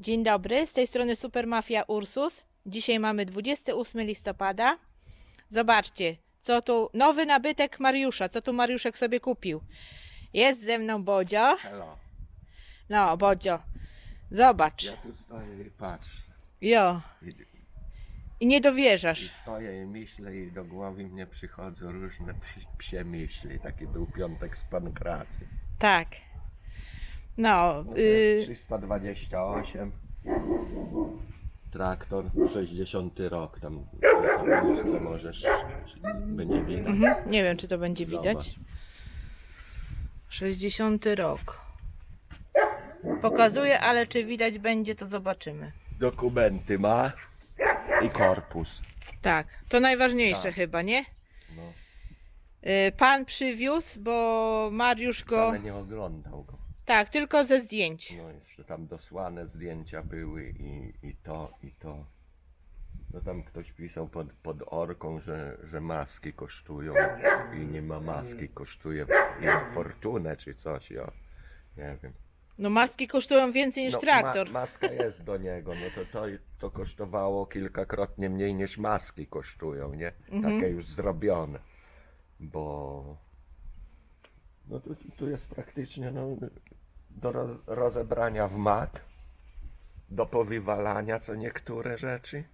Dzień dobry, z tej strony Supermafia Ursus. Dzisiaj mamy 28 listopada. Zobaczcie, co tu nowy nabytek Mariusza, co tu Mariuszek sobie kupił. Jest ze mną Bodzio. Hello. No, Bodzio, zobacz. Ja tu stoję i patrzę. Jo, I, i nie I dowierzasz. stoję i myślę i do głowy mnie przychodzą różne psi, psie myśli. Taki był piątek z pankracy. Tak. No, No to jest y, 328. Traktor, 60 rok. Tam na miejsce możesz, będzie widać. mhm, nie wiem, czy to będzie widać. Zobacz. 60 rok. Pokazuję, ale czy widać będzie, to zobaczymy. Dokumenty ma i korpus. Tak, to najważniejsze Tak. chyba, nie? No, Y, Pan przywiózł, bo Mariusz go. ale nie oglądał go. Tak, tylko ze zdjęć. No jeszcze tam dosłane zdjęcia były i, i to, i to. No tam ktoś pisał pod, pod orką, że, że maski kosztują i nie ma maski, kosztuje im fortunę czy coś, ja nie wiem. No maski kosztują więcej niż No, traktor. Ma, maska jest do niego, no to, to to kosztowało kilkakrotnie mniej niż maski kosztują, nie? Mhm. Takie już zrobione. Bo no tu, tu jest praktycznie no, do roz, rozebrania w mak, do powywalania co niektóre rzeczy.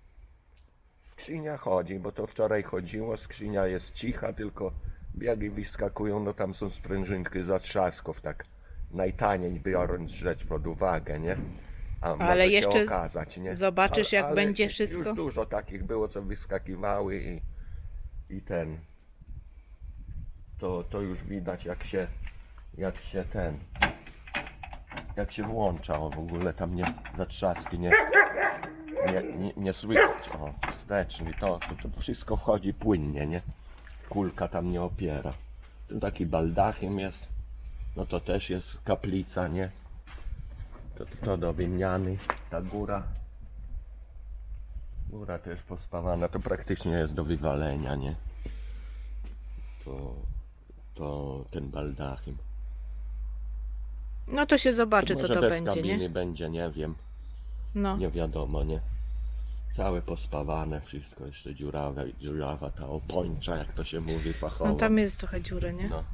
Skrzynia chodzi, bo to wczoraj chodziło, skrzynia jest cicha, tylko biegi wyskakują, no tam są sprężynki zatrzasków, tak najtaniej biorąc rzecz pod uwagę, nie? A może Ale jeszcze okazać, nie? zobaczysz, jak będzie już wszystko. dużo takich było, co wyskakiwały i, i ten. To, to już widać, jak się, jak się ten, jak się włącza, o w ogóle tam nie, zatrzaski nie, nie, nie, nie słychać, o, wsteczny, to, to, to wszystko wchodzi płynnie, nie? Kulka tam nie opiera. Tu taki baldachim jest, no to też jest kaplica, nie? To, to do wymiany, ta góra. Góra też pospawana, to praktycznie jest do wywalenia, nie? To, to ten baldachim. No to się zobaczy, co Może to bez będzie, kabiny nie? będzie, nie wiem. No. Nie wiadomo, nie? Całe pospawane, wszystko jeszcze dziurawe, dziurawa ta opończa, jak to się mówi fachowo. no tam jest trochę dziury, nie? No.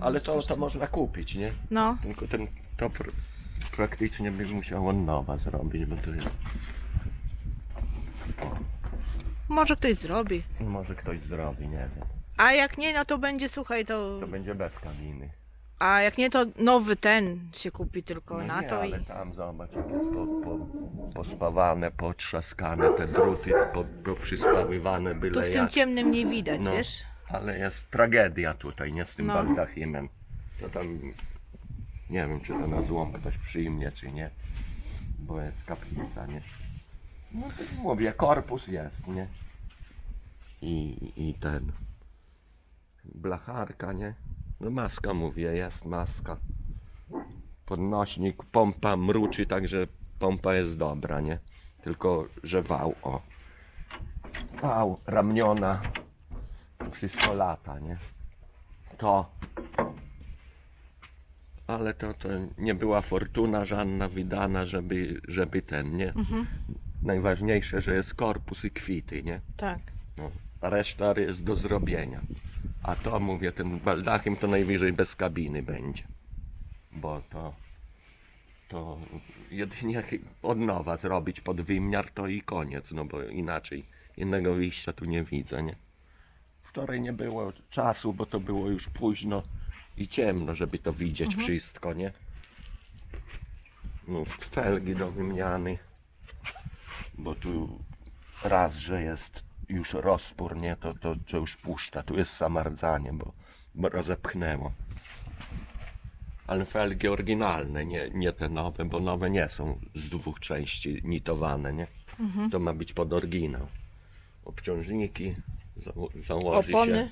Ale to, to można kupić, nie? No. Tylko ten, to pr praktycznie by musiał od nowa zrobić, bo to jest... Może ktoś zrobi. Może ktoś zrobi, nie wiem. A jak nie, no to będzie, słuchaj, to... To będzie bez kabiny. A jak nie, to nowy ten się kupi tylko No na nie, to ale i... tam zobacz, jak jest po, po, pospawane, potrzaskane, te druty po, po przyspaływane byle Tu w tym jak. ciemnym nie widać, No. wiesz? Ale jest tragedia tutaj, nie z tym No. baldachimem. To tam, nie wiem, czy to na złom ktoś przyjmie, czy nie. Bo jest kaplica, nie? No to mówię, korpus jest, nie? I, i ten. Blacharka, nie? No maska mówię, jest maska. Podnośnik, pompa mruczy, także pompa jest dobra, nie? Tylko, że wał, o. Wał, ramiona, wszystko lata, nie? To. Ale to, to nie była fortuna żadna wydana, żeby, żeby ten, nie? Najważniejsze, że jest korpus i kwity, nie? Tak. No, a reszta jest do zrobienia. A to mówię, ten baldachim to najwyżej bez kabiny będzie. Bo to, to jedynie od nowa zrobić pod wymiar to i koniec, no bo inaczej innego wyjścia tu nie widzę, nie? Wczoraj nie było czasu, bo to było już późno i ciemno, żeby to widzieć wszystko, nie? No, felgi do wymiany, bo tu raz, że jest już rozpór, nie, to, to, to już puszcza. Tu jest zamardzanie, bo, rozepchnęło. Ale felgi oryginalne, nie, nie te nowe, bo nowe nie są z dwóch części nitowane, nie? To ma być pod oryginał. Obciążniki zało- założy Opony? się.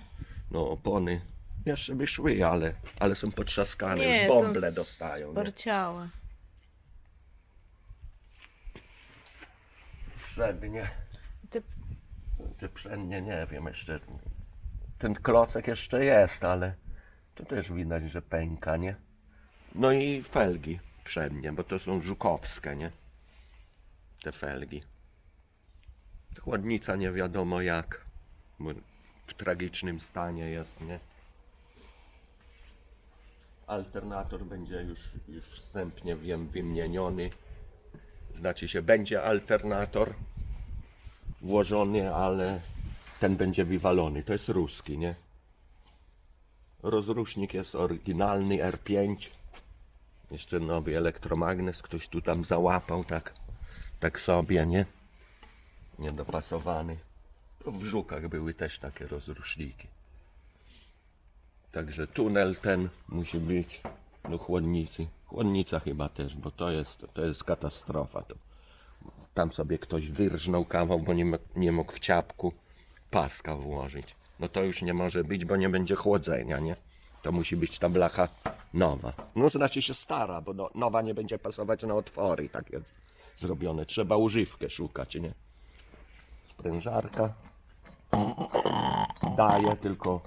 No opony jeszcze by szły, ale, ale są potrzaskane, już bąble dostają. Nie? Przednie. Te przednie nie wiem jeszcze. Ten klocek jeszcze jest, ale to też widać, że pęka, nie? No i felgi przednie, bo to są żukowskie, nie? te felgi. Chłodnica nie wiadomo jak, w tragicznym stanie jest, nie? Alternator będzie już, już wstępnie wiem, wymieniony. Znaczy się będzie alternator włożony, ale ten będzie wywalony. To jest ruski, nie? Rozrusznik jest oryginalny R5. Jeszcze nowy elektromagnes ktoś tu tam załapał tak, tak sobie, nie? Niedopasowany. W żukach były też takie rozruszniki. Także tunel ten musi być do chłodnicy. Chłodnica chyba też, bo to jest, to jest katastrofa. To tam sobie ktoś wyrżnął kawał, bo nie, nie mógł w ciapku paska włożyć. No to już nie może być, bo nie będzie chłodzenia, nie? To musi być ta blacha nowa. No znaczy się stara, bo no, nowa nie będzie pasować na otwory, tak jest zrobione. Trzeba używkę szukać, nie? Sprężarka daje tylko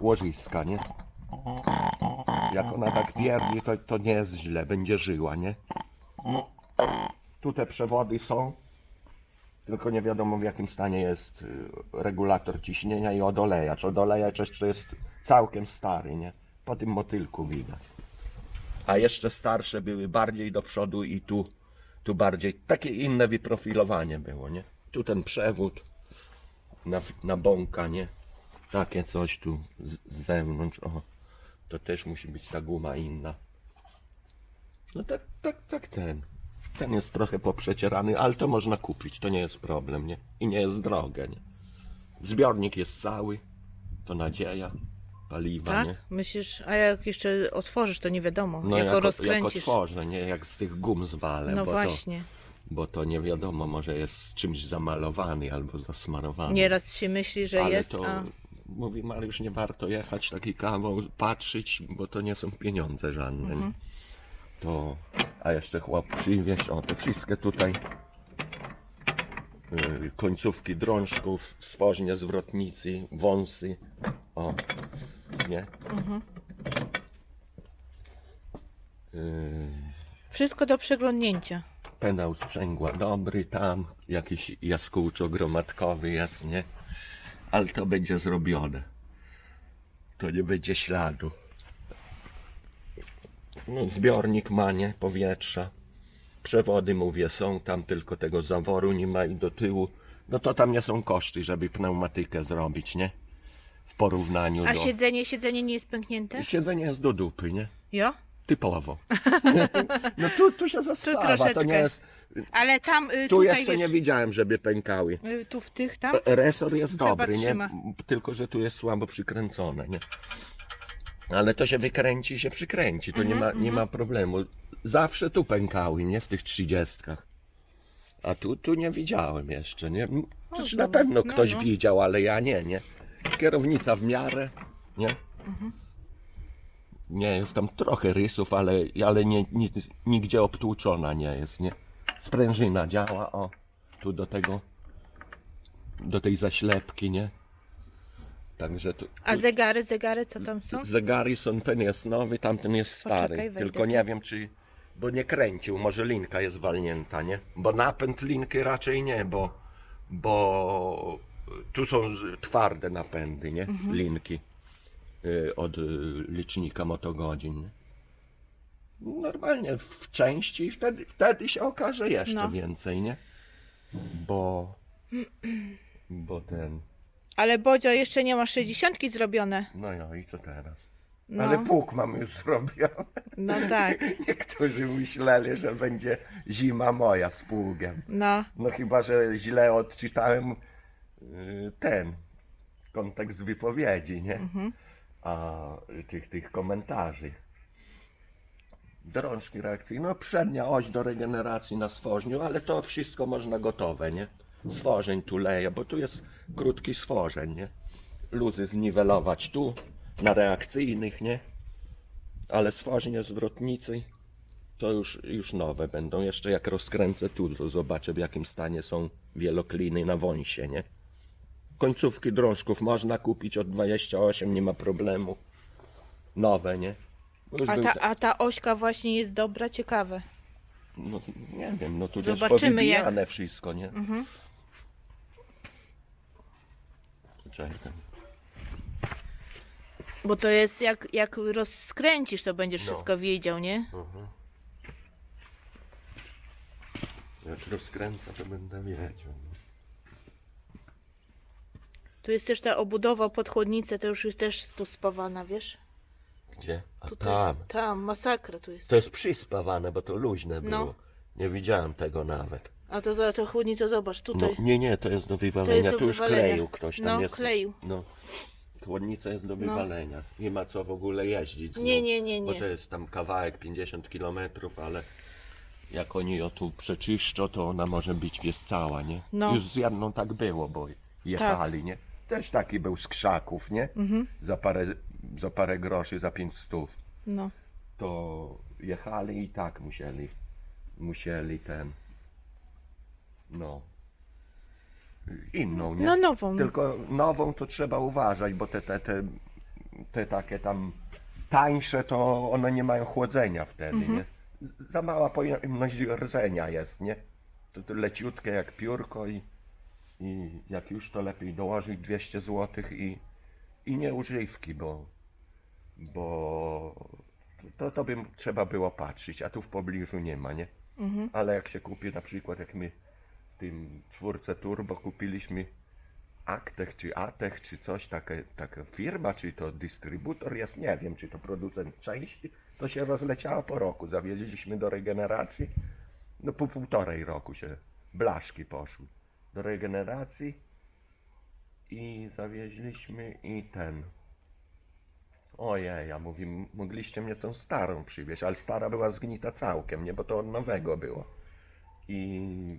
łożyska, nie? Jak ona tak pierdzi, to, to nie jest źle, będzie żyła, nie? Tu te przewody są, tylko nie wiadomo w jakim stanie jest y, regulator ciśnienia i odolejacz. Odolejacz jeszcze jest całkiem stary, nie? Po tym motylku widać. A jeszcze starsze były bardziej do przodu i tu, tu bardziej, takie inne wyprofilowanie było, nie? Tu ten przewód na, na bąka, nie? Takie coś tu z, z zewnątrz, o. To też musi być ta guma inna. No tak, tak, tak ten. Ten jest trochę poprzecierany, ale to można kupić, to nie jest problem, nie? I nie jest drogie, nie? Zbiornik jest cały, to nadzieja, paliwa, Tak? nie? Myślisz, a jak jeszcze otworzysz, to nie wiadomo. No jak jak, go jak rozkręcisz. otworzę, nie? Jak z tych gum zwalę, no bo, właśnie. To, bo to nie wiadomo, może jest czymś zamalowany albo zasmarowany. Nieraz się myśli, że ale jest, to, a mówi Mariusz, nie warto jechać taki kawał, patrzeć, bo to nie są pieniądze żadne. Nie? To, a jeszcze chłop przywieźć, o, te wszystkie tutaj y, końcówki drążków, stworznie zwrotnicy, wąsy, o, nie? Mhm. Y, wszystko do przeglądnięcia. penał sprzęgła dobry, tam jakiś jaskółczo gromadkowy jest, nie? Ale to będzie zrobione. To nie będzie śladu. No, zbiornik ma, nie? Powietrza. Przewody, mówię, są tam, tylko tego zaworu nie ma i do tyłu. No to tam nie są koszty, żeby pneumatykę zrobić, nie? W porównaniu A do... siedzenie, siedzenie nie jest pęknięte? Siedzenie jest do dupy, nie? Jo? Typowo. no tu, tu się zaspawa, to troszeczkę. nie jest... Ale tam y, Tu tutaj jeszcze wiesz, nie widziałem, żeby pękały. y, tu w tych tam. Resor jest Chyba dobry, nie? trzyma. Tylko, że tu jest słabo przykręcone, nie? Ale to się wykręci i się przykręci, to nie, ma, Mhm, nie ma problemu. Zawsze tu pękały, nie? W tych trzydziestkach. A tu, tu nie widziałem jeszcze, nie? To czy na pewno no, ktoś no. widział, ale ja nie, nie? Kierownica w miarę, nie? Mhm. Nie, jest tam trochę rysów, ale, ale nie, nic, nigdzie obtłuczona nie jest, nie? Sprężyna działa, o, tu do tego, do tej zaślepki, nie? Także tu, A zegary, zegary co tam są? zegary są, ten jest nowy, tamten jest stary. Poczekaj, wejdę Tylko tu. nie wiem, czy, bo nie kręcił, może linka jest walnięta, nie? Bo napęd linki raczej nie, bo, bo tu są z- twarde napędy, nie? Mhm. Linki y, od y, licznika motogodzin. nie? Normalnie w części i wtedy, wtedy się okaże jeszcze No. więcej, nie? Bo, bo ten, Ale Bodzio jeszcze nie ma 60 zrobione. no ja i co teraz? No, Ale pług mamy już zrobiony. no tak. Niektórzy myśleli, że będzie zima moja z pługiem. No, No chyba, że źle odczytałem y, ten kontekst wypowiedzi, nie? A tych, tych komentarzy. Drążki reakcyjne, no przednia oś do regeneracji na stworzniu, ale to wszystko można gotowe, nie? Stworzeń tu leje, bo tu jest krótki stworzeń, nie? Luzy zniwelować tu, na reakcyjnych, nie? Ale stworzenie zwrotnicy to już, już nowe będą. Jeszcze jak rozkręcę tu, to zobaczę w jakim stanie są wielokliny na wąsie, nie? Końcówki drążków można kupić od 28, nie ma problemu. Nowe, nie? Bo Już a był ta, a ta ośka właśnie jest dobra, ciekawe. No nie wiem, no tu jest Zobaczymy, jak- powybijane wszystko, nie? Mhm. Czekaj. Bo to jest jak, jak rozkręcisz, to będziesz No. wszystko wiedział, nie? Mhm. Jak rozkręcę, to będę wiedział. Tu jest też ta obudowa pod chłodnicę, to już jest też tu spawana, wiesz? Gdzie? A Tutaj. tam. Tam, masakra tu jest. To jest przyspawane, bo to luźne No. było. Nie widziałem tego nawet. A to za to chłodnica, zobacz, No, tutaj. nie, nie, to jest do wywalenia. jest do tu już wywalenia. kleił ktoś tam No, jest. kleił. No. Chłodnica jest do wywalenia. Nie ma co w ogóle jeździć z Nie, nią, nie, nie, Bo nie. to jest tam kawałek 50 km, ale jak oni ją tu przeczyszczą, to ona może być wiesz cała, nie? No. Już z jedną tak było, bo jechali, Tak. nie? Też taki był z krzaków, nie? Mhm. Za, parę, za parę groszy, za 5 stów. No. To jechali i tak musieli. Musieli ten. No. Inną, nie? No nową. Tylko nową to trzeba uważać, bo te, te, te, te takie tam tańsze to one nie mają chłodzenia wtedy, nie? Z- Za mała pojemność rdzenia jest, nie? To, to leciutkie jak piórko i, i jak już to lepiej dołożyć 200 zł i, i nie używki, bo, bo to, to by trzeba było patrzeć, a tu w pobliżu nie ma, nie? Ale jak się kupi na przykład, jak my tym czwórce turbo kupiliśmy Aktech czy Atech czy coś, taka, taka firma, czy to dystrybutor jest, nie wiem, czy to producent części, to się rozleciało po roku. Zawieźliśmy do regeneracji, no po półtorej roku się blaszki poszły do regeneracji i zawieźliśmy i ten. Ojej, ja mówię, "M- mogliście mnie tą starą przywieźć, ale stara była zgnita całkiem, nie, bo to od nowego było. I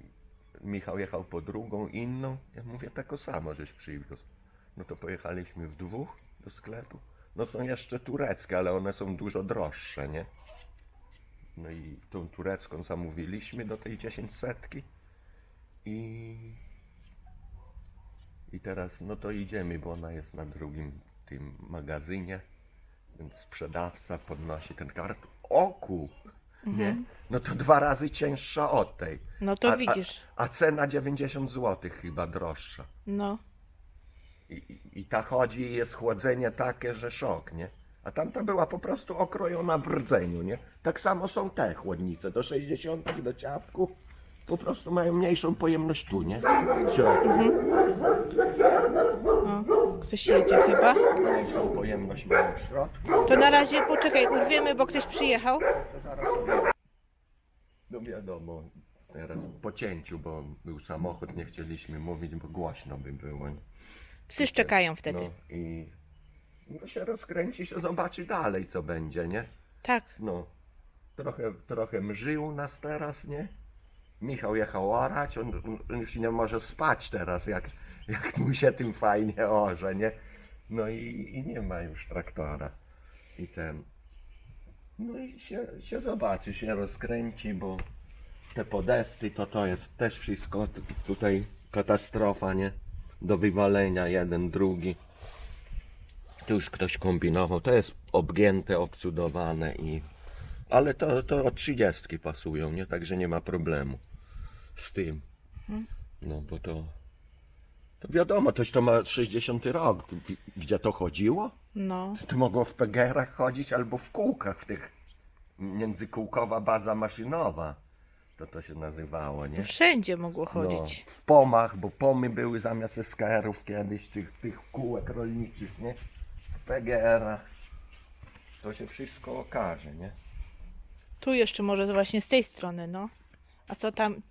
Michał jechał po drugą, inną. Ja mówię, tako samo żeś przywiózł. No to pojechaliśmy w dwóch do sklepu. No są jeszcze tureckie, ale one są dużo droższe, nie? No i tą turecką zamówiliśmy do tej 10 setki. I... I teraz, no to idziemy, bo ona jest na drugim tym magazynie. Więc sprzedawca podnosi ten karton. Oku! Nie? No to dwa razy cięższa od tej. No to A- widzisz. A, a cena 90 zł chyba droższa. No. I, i, I ta chodzi i jest chłodzenie takie, że szok, nie? A tamta była po prostu okrojona w rdzeniu, nie? Tak samo są te chłodnice, do 60 do ciapków. Po prostu mają mniejszą pojemność tu, nie? W środku. Ktoś jedzie chyba. Mniejszą pojemność mają w środku. To na razie poczekaj, urwiemy, bo ktoś przyjechał. To zaraz sobie... No wiadomo, teraz po cięciu, bo był samochód, nie chcieliśmy mówić, bo głośno by było. nie? Psy szczekają wtedy. No i no się rozkręci się, zobaczy dalej co będzie, nie? Tak. No, trochę, trochę mżył nas teraz, nie? Michał jechał orać, on, on już nie może spać teraz, jak, jak mu się tym fajnie orze, nie? No i, i nie ma już traktora. I ten. No i się, się zobaczy, się rozkręci, bo te podesty to to jest też wszystko tutaj katastrofa, nie? Do wywalenia jeden, drugi. Tu już ktoś kombinował. To jest obgięte, obcudowane i. Ale to, to od 30 pasują, nie? Także nie ma problemu z tym. No bo to. To wiadomo, toś to ma 60 rok. Gdzie to chodziło? No. To mogło w PGR-ach chodzić albo w kółkach, w tych międzykółkowa baza maszynowa. To to się nazywało, nie? Wszędzie mogło chodzić. No, w pomach, bo pomy były zamiast SKR-ów kiedyś, tych, tych kółek rolniczych, nie? W PGR-ach. To się wszystko okaże, nie? Tu jeszcze może właśnie z tej strony, no. A co tam?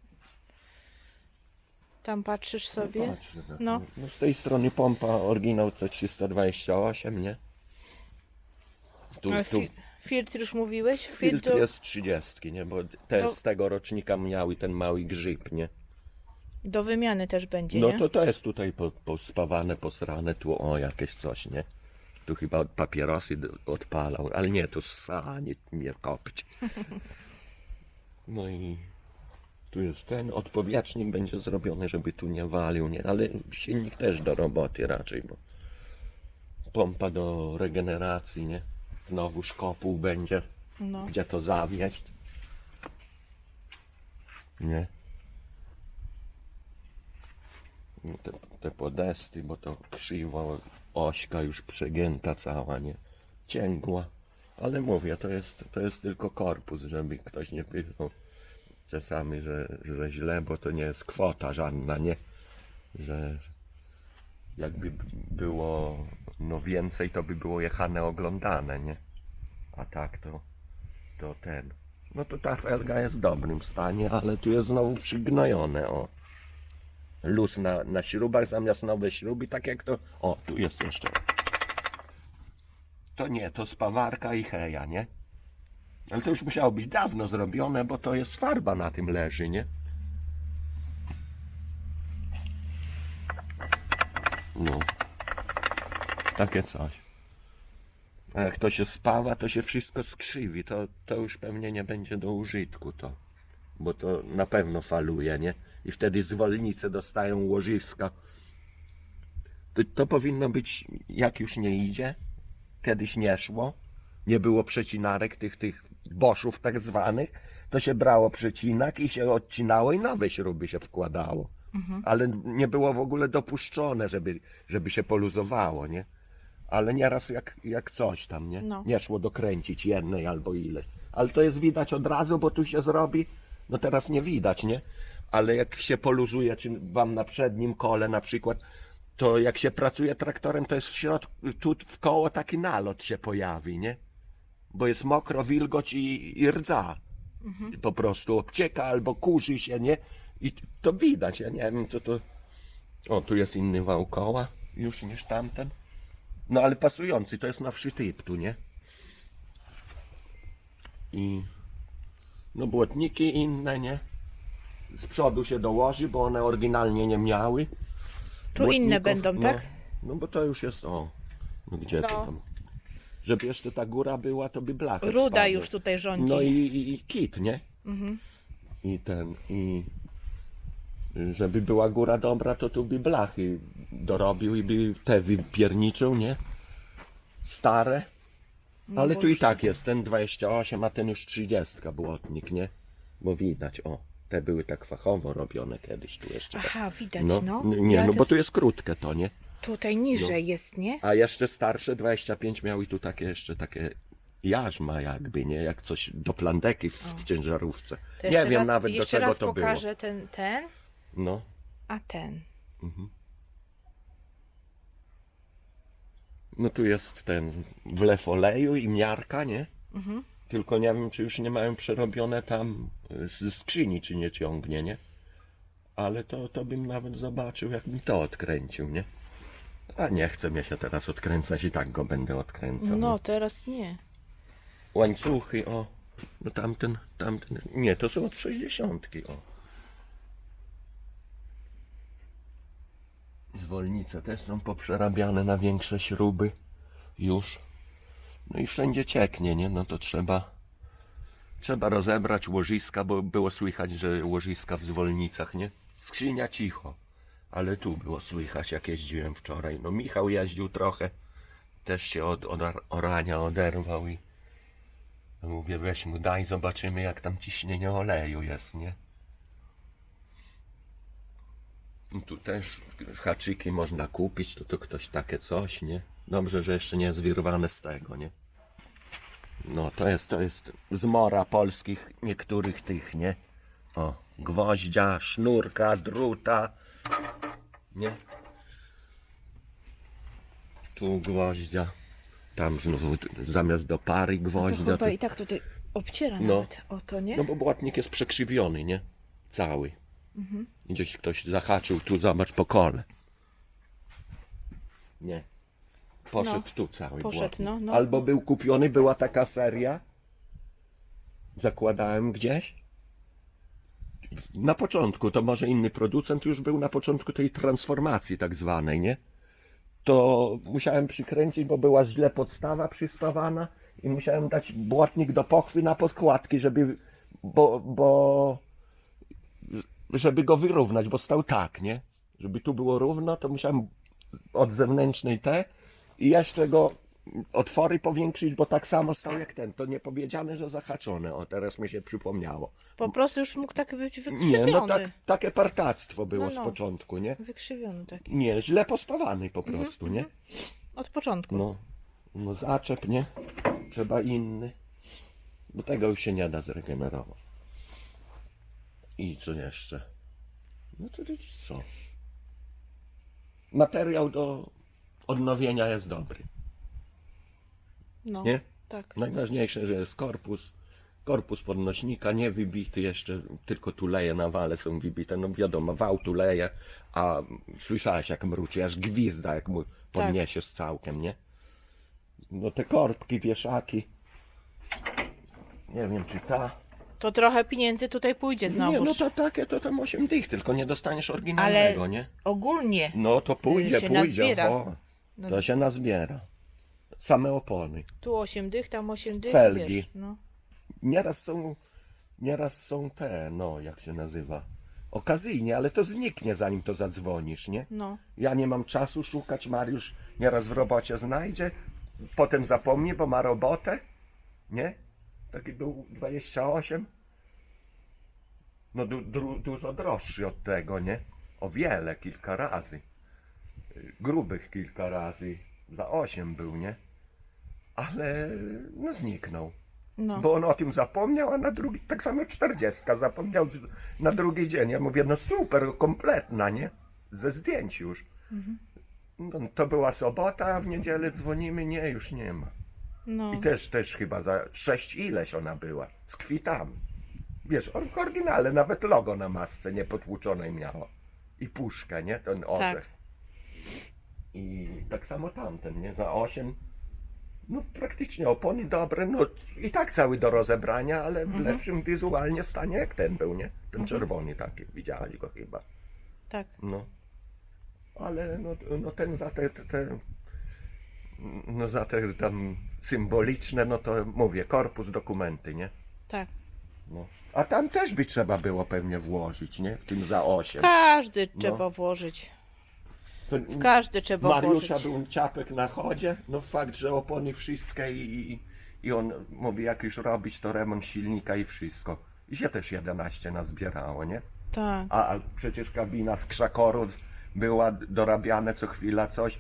Tam patrzysz sobie? Patrz, no. No. no z tej strony pompa oryginał C328, nie? Tu, Ale tu fi- filtr już mówiłeś? filtr jest 30, nie? Bo te No. z tego rocznika miały ten mały grzyb, nie? Do wymiany też będzie, No nie? to to jest tutaj po- pospawane, posrane, tu o jakieś coś, nie? Tu chyba papierosy odpalał, ale nie, tu ssa, nie, nie kopć. No i tu jest ten odpowietrznik będzie zrobiony, żeby tu nie walił, nie? Ale silnik też do roboty raczej, bo pompa do regeneracji, nie? Znowu szkopuł będzie, No. gdzie to zawieść. Nie? No Te, te podesty, bo to krzywo, ośka już przegięta cała, nie? Cięgła. Ale mówię, to jest, to jest tylko korpus, żeby ktoś nie pisał czasami, że, że źle, bo to nie jest kwota żadna, nie? Że jakby było no więcej, to by było jechane oglądane, nie? A tak to, to ten. No to ta felga jest w dobrym stanie, ale tu jest znowu przygnojone, o. Luz na, na śrubach zamiast nowe śruby, tak jak to. O, tu jest jeszcze. To nie, to spawarka i heja, nie? Ale to już musiało być dawno zrobione, bo to jest farba na tym leży, nie? No. Takie coś. A jak to się spawa, to się wszystko skrzywi. To, to już pewnie nie będzie do użytku to. Bo to na pewno faluje, nie? I wtedy zwolnice dostają łożyska. To, to powinno być, jak już nie idzie, kiedyś nie szło, nie było przecinarek tych, tych boszów tak zwanych, to się brało przecinak i się odcinało i nowe śruby się wkładało. Ale nie było w ogóle dopuszczone, żeby, żeby się poluzowało, nie? Ale nieraz jak, jak coś tam, nie? No. Nie szło dokręcić jednej albo ileś. Ale to jest widać od razu, bo tu się zrobi, no teraz nie widać, nie? Ale jak się poluzuje, czy wam na przednim kole na przykład, to jak się pracuje traktorem, to jest w środku, tu w koło taki nalot się pojawi, nie? Bo jest mokro, wilgoć i, i rdza. Po prostu obcieka albo kurzy się, nie? I to widać, ja nie wiem co to... O, tu jest inny wał koła już niż tamten. No ale pasujący, to jest nowszy typ tu, nie? I... No błotniki inne, nie? Z przodu się dołoży, bo one oryginalnie nie miały. Tu inne Błotników, będą, no, tak? No bo to już jest, o, no gdzie to No. tam? Żeby jeszcze ta góra była, to by blachy Ruda spadły. już tutaj rządzi. No i, i, i kit, nie? Mhm. I ten, i żeby była góra dobra, to tu by blachy dorobił i by te wypierniczył, nie? Stare. Ale No bo tu i już tak jest ten 28, a ten już 30 błotnik, nie? Bo widać, o, te były tak fachowo robione kiedyś tu jeszcze. tak. Aha, widać, No, no. nie, Ja no te- bo tu jest krótkie to, nie? Tutaj niżej jest, nie? A jeszcze starsze 25 miały tu takie jeszcze takie jarzma jakby, nie? Jak coś do plandeki w, w ciężarówce. To Nie jeszcze wiem raz, nawet do jeszcze czego raz to było. pokażę ten, ten, No. a ten. No tu jest ten wlew oleju i miarka, nie? Mhm. Tylko nie wiem, czy już nie mają przerobione tam y, z skrzyni, czy nie ciągnie, nie? Ale to, to bym nawet zobaczył, jak mi to odkręcił, nie? A nie chce mnie się teraz odkręcać i tak go będę odkręcał. No, teraz nie. Łańcuchy, o. No tamten, tamten. Nie, to są od 60, o. Zwolnice też są poprzerabiane na większe śruby. Już. No i wszędzie cieknie, nie? No to trzeba. Trzeba rozebrać łożyska, bo było słychać, że łożyska w zwolnicach, nie? Skrzynia cicho. Ale tu było słychać, jak jeździłem wczoraj. No Michał jeździł trochę. Też się od, od orania oderwał i Mówię, weź mu daj, zobaczymy jak tam ciśnienie oleju jest, nie? I Tu też haczyki można kupić, to to ktoś takie coś, nie? Dobrze, że jeszcze nie jest wyrwane z tego, nie? No, to jest, to jest zmora polskich niektórych tych, nie? O, gwoździa, sznurka, druta, nie? Tu gwoździa, tam znowu zamiast do pary To gwoździa. chyba to- i tak tutaj obciera No. nawet o to, nie? no bo błotnik jest przekrzywiony, nie? Cały. Mhm. Gdzieś ktoś zahaczył tu, zobacz po kole. Nie. Poszedł No. tu cały Poszedł, błotnik. no, no. Albo był kupiony, była taka seria. Zakładałem gdzieś. Na początku, to może inny producent już był na początku tej transformacji tak zwanej, nie? To musiałem przykręcić, bo była źle podstawa przyspawana i musiałem dać błotnik do pochwy na podkładki, żeby, bo, bo, żeby go wyrównać, bo stał tak, nie? Żeby tu było równo, to musiałem od zewnętrznej te i jeszcze go otwory powiększyć, bo tak samo stał jak ten. To nie powiedziane, że zahaczone. O, teraz mi się przypomniało. Po prostu już mógł tak być wykrzywiony. Nie, no tak, takie partactwo było No, z no. początku, nie? Wykrzywiony taki. Nie, źle pospawany po Mhm, prostu, nie? Od początku. No, no zaczep, nie? Trzeba inny. Bo tego już się nie da zregenerować. I co jeszcze? No to, to co? Materiał do odnowienia jest dobry, No, nie? tak. Najważniejsze, że jest korpus. Korpus podnośnika nie wybity jeszcze, tylko tuleje na wale są wybite. No wiadomo, wał tuleje, a słyszałeś jak mruczy, aż gwizda jak mu podniesiesz całkiem, nie? No te korbki, wieszaki. Nie wiem czy ta. To trochę pieniędzy tutaj pójdzie Nie, znowu. no to takie to tam 8 dych, tylko nie dostaniesz oryginalnego, Ale nie? ogólnie. No to pójdzie, się pójdzie. nazbiera. O, to się nazbiera. Same opony. Tu 8 dych, tam 8 dych. Felgi. Wiesz, no. Nieraz są, nieraz są te, no jak się nazywa, okazyjnie, ale to zniknie zanim to zadzwonisz, nie? no. Ja nie mam czasu szukać, Mariusz nieraz w robocie znajdzie, potem zapomni, bo ma robotę, nie? Taki był 28. No du, du, dużo droższy od tego, nie? O wiele, kilka razy. Y, Grubych kilka razy. Za 8 był, nie? Ale no zniknął. No. Bo on o tym zapomniał, a na drugi, tak samo 40 zapomniał na drugi dzień. Ja mówię, no super, kompletna, nie? Ze zdjęć już. No, to była sobota, a w niedzielę dzwonimy, nie, już nie ma. no. I też, też chyba za sześć ileś ona była, z kwitami. Wiesz, or- w oryginale nawet logo na masce niepotłuczonej miało. I puszkę, nie? Ten orzech. I tak samo tamten, nie? Za osiem. No praktycznie opony dobre, no i tak cały do rozebrania, ale w lepszym wizualnie stanie jak ten był, nie? Ten czerwony taki, widziałeś go chyba. Tak. No. Ale no, no ten za te, te, te no za te tam symboliczne, no to mówię, korpus dokumenty, nie? Tak. No. A tam też by trzeba było pewnie włożyć, nie? W tym za osiem. Każdy No. trzeba włożyć. To W każdy trzeba Mariusza włożyć. był ciapek na chodzie, no fakt, że opony wszystkie i, i, i on mówi, jak już robić, to remont silnika i wszystko. I się też 11 nazbierało, nie? Tak. A, a przecież kabina z krzakorów była dorabiane co chwila coś.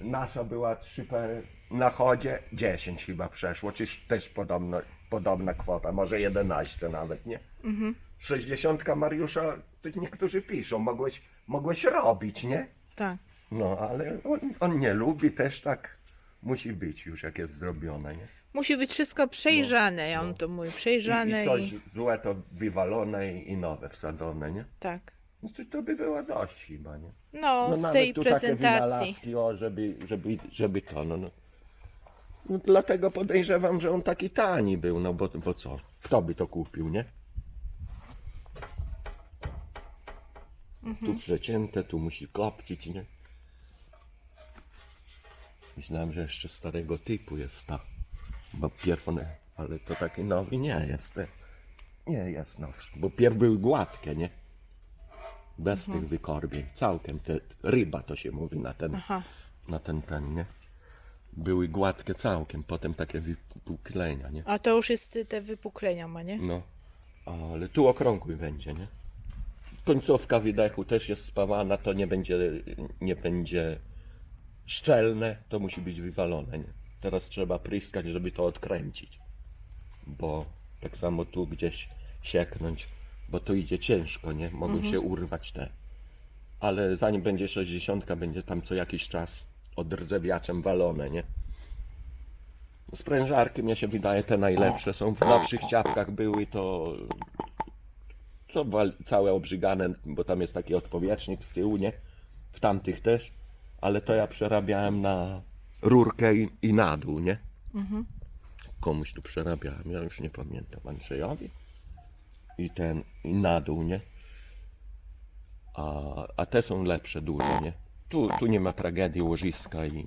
Nasza była 3 p na chodzie, 10 chyba przeszło, czy też podobno, podobna kwota, może 11 nawet, nie? Mhm. 60 Mariusza, to niektórzy piszą, mogłeś, mogłeś robić, nie? Tak. No, ale on, on nie lubi, też tak musi być już, jak jest zrobione, nie? Musi być wszystko przejrzane, ja on no. to mówi. I, Przejrzane i i, coś złe to wywalone i, i nowe wsadzone, nie? tak. No to, to by było dość chyba, nie? No, z nawet tej tu takie prezentacji. wynalazki, o, żeby, żeby, żeby to, no, no. no. Dlatego podejrzewam, że on taki tani był, no bo, bo co? Kto by to kupił, nie? Tu przecięte, tu musi kopcić, nie? Myślałem, że jeszcze starego typu jest ta. Bo pierw one, ale to taki nowy nie jest. Nie jest nowszy, bo pierw były gładkie, nie? Bez Mhm. tych wykorbień, całkiem, te, ryba to się mówi na ten, Aha. na ten, ten, nie? Były gładkie całkiem, potem takie wypuklenia, nie? A to już jest te wypuklenia ma, nie? No, ale tu okrągły będzie, nie? Końcówka wydechu też jest spawana, to nie będzie, nie będzie szczelne, to musi być wywalone, nie? Teraz trzeba pryskać, żeby to odkręcić, bo tak samo tu gdzieś sieknąć, bo to idzie ciężko, nie? Mogą się urwać te. Ale zanim będzie 60, będzie tam co jakiś czas odrdzewiaczem walone, nie? Sprężarki mnie się wydaje te najlepsze są. W nowszych ciapkach były to, to całe obrzygane, bo tam jest taki odpowietrznik z tyłu, nie? W tamtych też, ale to ja przerabiałem na rurkę i, i na dół, nie? Komuś tu przerabiałem, ja już nie pamiętam, Andrzejowi. I ten, i na dół, nie? A, a te są lepsze dużo, nie? Tu, tu nie ma tragedii łożyska i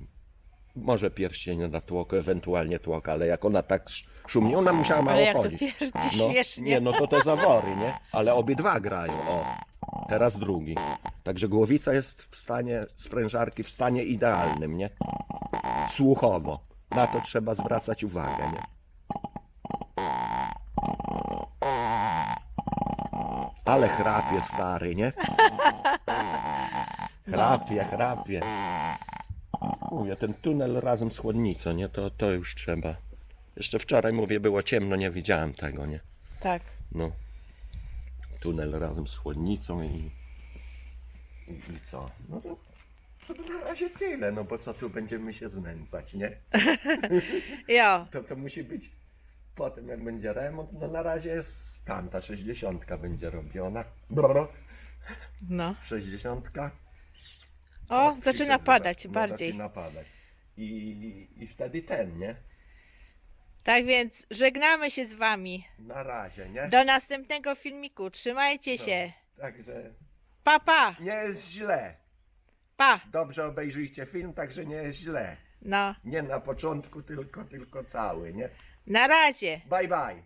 może pierścień na tłoko, ewentualnie tłok, ale jak ona tak sz- szumnie, ona musiała mało Ale jak to chodzić. pierdzi No, śmiesznie. nie, no to te zawory, nie? Ale obydwa grają, o. Teraz drugi. Także głowica jest w stanie, sprężarki w stanie idealnym, nie? Słuchowo. Na to trzeba zwracać uwagę, nie? Ale chrapie stary, nie? Chrapie, chrapie. Mówię, ten tunel razem z chłodnicą, nie? To, to już trzeba. Jeszcze wczoraj, mówię, było ciemno, nie widziałem tego, nie? Tak. No. Tunel razem z chłodnicą i... I, i co? No to, to na razie tyle, no bo co tu będziemy się znęcać, nie? Jo, To to musi być potem jak będzie remont, no na razie jest tam, ta 60 będzie robiona. Brr, no. 60. O, No, zaczyna padać bardziej. No, zaczyna padać. I, I wtedy ten, nie? Tak więc żegnamy się z wami. Na razie, nie? Do następnego filmiku. Trzymajcie się. Także Pa, pa. nie jest źle. Pa. Dobrze obejrzyjcie film, także nie jest źle. No. Nie na początku, tylko, tylko cały, nie? Na razie. Bye bye.